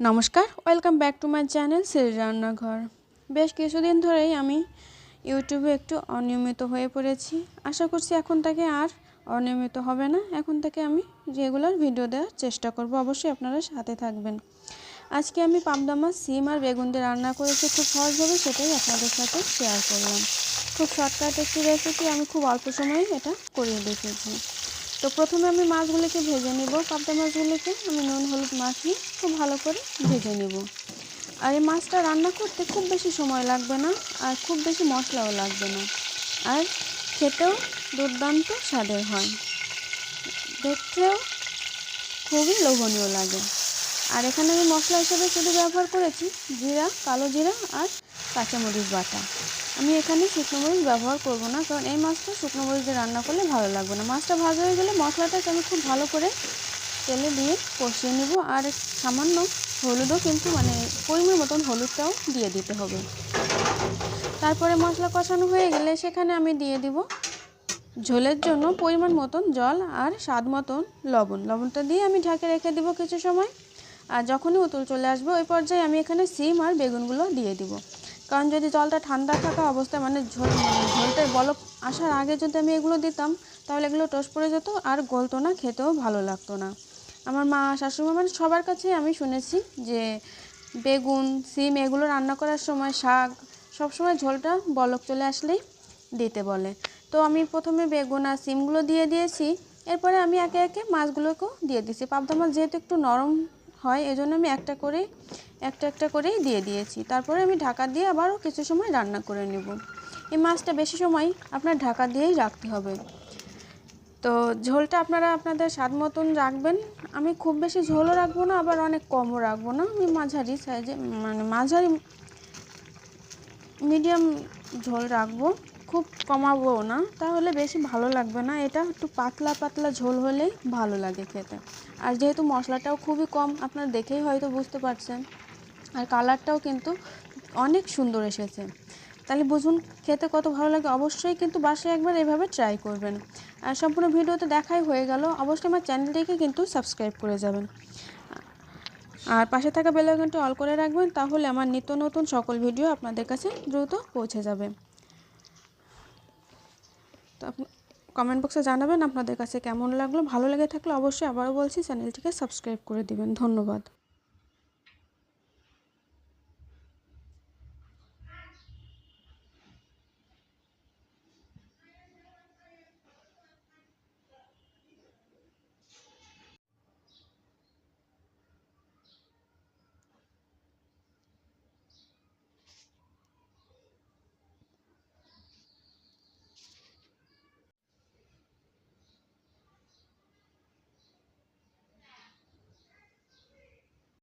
নমস্কার, welcome back to my channel Shri রান্নাঘর। বেশ কিছুদিন ধরেই আমি ইউটিউবে একটু অনিয়মিত হয়ে পড়েছি। আশা করছি এখন থেকে আর অনিয়মিত হবে না। এখন থেকে আমি রেগুলার ভিডিও দেওয়ার চেষ্টা করব। অবশ্যই আপনারা সাথে থাকবেন। আজকে আমি পাবদা মাছ, সিম আর বেগুন দিয়ে রান্না করেছি। খুব সহজভাবে সেটাই আপনাদের সাথে শেয়ার করলাম। খুব শর্টকাট একটি রেসিপি আমি খুব অল্প সময়ে এটা করিয়ে দেখেছি তো প্রথমে আমি মাছগুলিকে ভেজে নেব। পাবদা মাছগুলিকে আমি নুন, হলুদ মাখিয়ে খুব ভালো করে ভেজে নেব। আর এই মাছটা রান্না করতে খুব বেশি সময় লাগবে না আর খুব বেশি মশলাও লাগবে না। আর খেতেও দুর্দান্ত স্বাদের হয়। দেখতেও খুবই লোভনীয় লাগে। আর এখানে আমি মশলা হিসেবে শুধু ব্যবহার করেছি জিরা, কালো জিরা আর কাঁচামরিচ বাটা। আমি এখানে শুকনো মরিচ ব্যবহার করব না, কারণ এই মাছটা শুকনো মরিচ দিয়ে রান্না করলে ভালো লাগবে না। মাছটা ভাজা হয়ে গেলে মশলাটাকে আমি খুব ভালো করে তেলে দিয়ে কষিয়ে নেব, আর সামান্য হলুদও কিন্তু মানে পরিমাণ মতন হলুদটাও দিয়ে দিতে হবে। তারপরে মশলা কষানো হয়ে গেলে সেখানে আমি দিয়ে দিব ঝোলের জন্য পরিমাণ মতন জল আর স্বাদ মতন লবণ। লবণটা দিয়ে আমি ঢাকে রেখে দিব কিছু সময়, আর যখনই উতুল চলে আসবে ওই পর্যায়ে আমি এখানে সিম আর বেগুনগুলো দিয়ে দিব। কারণ যদি জলটা ঠান্ডা থাকা অবস্থায় মানে ঝোল, ঝোলটার বলক আসার আগে যদি আমি এগুলো দিতাম, তাহলে এগুলো টোস্ট পড়ে যেত আর গলতো না, খেতেও ভালো লাগতো না। আমার মা শাশুড়ি মানে সবার কাছেই আমি শুনেছি যে বেগুন, সিম এগুলো রান্না করার সময় শাক, সবসময় ঝোলটা বলক চলে আসলেই দিতে বলে। তো আমি প্রথমে বেগুন আর সিমগুলো দিয়ে দিয়েছি, এরপরে আমি একে একে মাছগুলোকেও দিয়ে দিয়েছি। পাবদা মাছ যেহেতু একটু নরম হয়, এজন্য আমি একটা করে একটা একটা করেই দিয়ে দিয়েছি। তারপরে আমি ঢাকা দিয়ে আবারও কিছু সময় রান্না করে নেব। এই মাছটা বেশি সময় আপনার ঢাকা দিয়েই রাখতে হবে। তো ঝোলটা আপনারা আপনাদের স্বাদ মতন রাখবেন। আমি খুব বেশি ঝোলও রাখব না, আবার অনেক কমও রাখব না। আমি মাঝারি সাইজে মানে মাঝারি মিডিয়াম ঝোল রাখব। খুব কমাবো না, তাহলে বেশি ভালো লাগবে না। এটা একটু পাতলা পাতলা ঝোল হলেই ভালো লাগে খেতে। আর যেহেতু মশলাটাও খুবই কম, আপনারা দেখেই হয়তো বুঝতে পারছেন। আর কালারটাও কিন্তু অনেক সুন্দর এসেছে। তাহলে বুঝুন, খেতে কত ভালো লাগে, অবশ্যই কিন্তু বাসায় একবার এভাবে ট্রাই করবেন। আর সম্পূর্ণ ভিডিওতে দেখাই হয়ে গেল, অবশ্যই আমার চ্যানেলটিকে কিন্তু সাবস্ক্রাইব করে যাবেন। আর পাশে থাকা বেলাইকনটি অল করে রাখবেন, তাহলে আমার নিত্য নতুন সকল ভিডিও আপনাদের কাছে দ্রুত পৌঁছে যাবে। তো আপনি কমেন্ট বক্সে জানাবেন আপনাদের কাছে কেমন লাগল, ভালো লেগে থাকলে অবশ্যই আবারও বলছি, চ্যানেলটিকে সাবস্ক্রাইব করে দিবেন। ধন্যবাদ।